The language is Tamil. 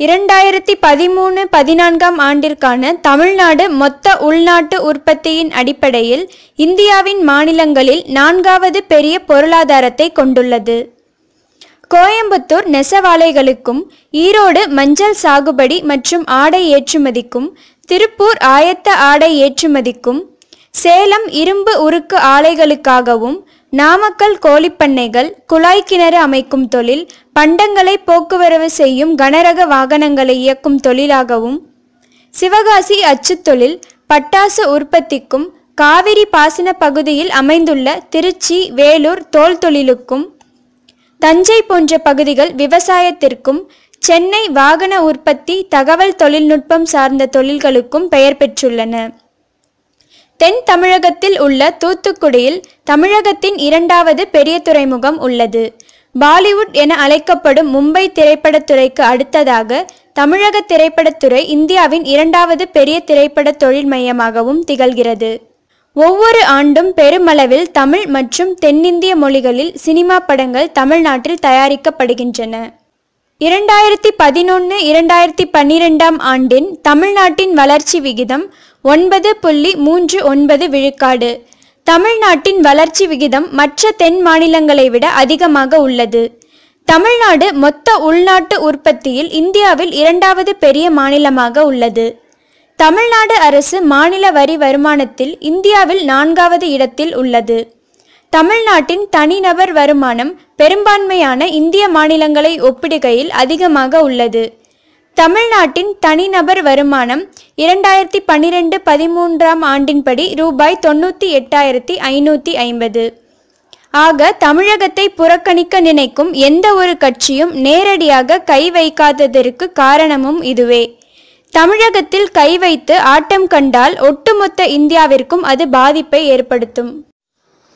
இரண்டாயிரத்தி பதிமூணு பதினான்காம் ஆண்டிற்கான தமிழ்நாடு மொத்த உள்நாட்டு உற்பத்தியின் அடிப்படையில் இந்தியாவின் மாநிலங்களில் நான்காவது பெரிய பொருளாதாரத்தை கொண்டுள்ளது. கோயம்புத்தூர் நெசவாலைகளுக்கும் ஈரோடு மஞ்சள் சாகுபடி மற்றும் ஆடை ஏற்றுமதிக்கும் திருப்பூர் ஆயத்த ஆடை ஏற்றுமதிக்கும் சேலம் இரும்பு உருக்கு ஆலைகளுக்காகவும் நாமக்கல் கோழிப்பண்ணைகள் குழாய் கிணறு அமைக்கும் தொழில் பண்டங்களை போக்குவரவு செய்யும் கனரக வாகனங்களை இயக்கும் தொழிலாகவும் சிவகாசி அச்சு தொழில் பட்டாசு உற்பத்திக்கும் காவிரி பாசன பகுதியில் அமைந்துள்ள திருச்சி வேலூர் தோல் தொழிலுக்கும் தஞ்சை போன்ற பகுதிகள் விவசாயத்திற்கும் சென்னை வாகன உற்பத்தி தகவல் தொழில்நுட்பம் சார்ந்த தொழில்களுக்கும் பெயர் பெற்றுள்ளன. தென் தமிழகத்தில் உள்ள தூத்துக்குடியில் தமிழகத்தின் இரண்டாவது பெரிய துறைமுகம் உள்ளது. பாலிவுட் என அழைக்கப்படும் மும்பை திரைப்படத்துறைக்கு அடுத்ததாக தமிழக திரைப்படத்துறை இந்தியாவின் இரண்டாவது பெரிய திரைப்பட தொழில் மையமாகவும் திகழ்கிறது. ஒவ்வொரு ஆண்டும் பெருமளவில் தமிழ் மற்றும் தென்னிந்திய மொழிகளில் சினிமா படங்கள் தமிழ்நாட்டில் தயாரிக்கப்படுகின்றன. இரண்டாயிரத்தி பதினொன்று இரண்டாயிரத்தி பன்னிரெண்டாம் ஆண்டின் தமிழ்நாட்டின் வளர்ச்சி விகிதம் ஒன்பது புள்ளி மூன்று ஒன்பது விழுக்காடு. தமிழ்நாட்டின் வளர்ச்சி விகிதம் மற்ற தென் மாநிலங்களை விட அதிகமாக உள்ளது. தமிழ்நாடு மொத்த உள்நாட்டு உற்பத்தியில் இந்தியாவில் இரண்டாவது பெரிய மாநிலமாக உள்ளது. தமிழ்நாடு அரசு மாநில வரி வருமானத்தில் இந்தியாவில் நான்காவது இடத்தில் உள்ளது. தமிழ்நாட்டின் தனிநபர் வருமானம் பெரும்பான்மையான இந்திய மாநிலங்களை ஒப்பிடுகையில் அதிகமாக உள்ளது. தமிழ்நாட்டின் தனிநபர் வருமானம் இரண்டாயிரத்தி பன்னிரெண்டு பதிமூன்றாம் ஆண்டின்படி ரூபாய் தொண்ணூற்றி எட்டாயிரத்தி ஐநூற்றி ஐம்பது. ஆக தமிழகத்தை புறக்கணிக்க நினைக்கும் எந்த ஒரு கட்சியும் நேரடியாக கை வைக்காததற்கு காரணமும் இதுவே. தமிழகத்தில் கை வைத்து ஆட்டம் கண்டால் ஒட்டுமொத்த இந்தியாவிற்கும் அது பாதிப்பை ஏற்படுத்தும்.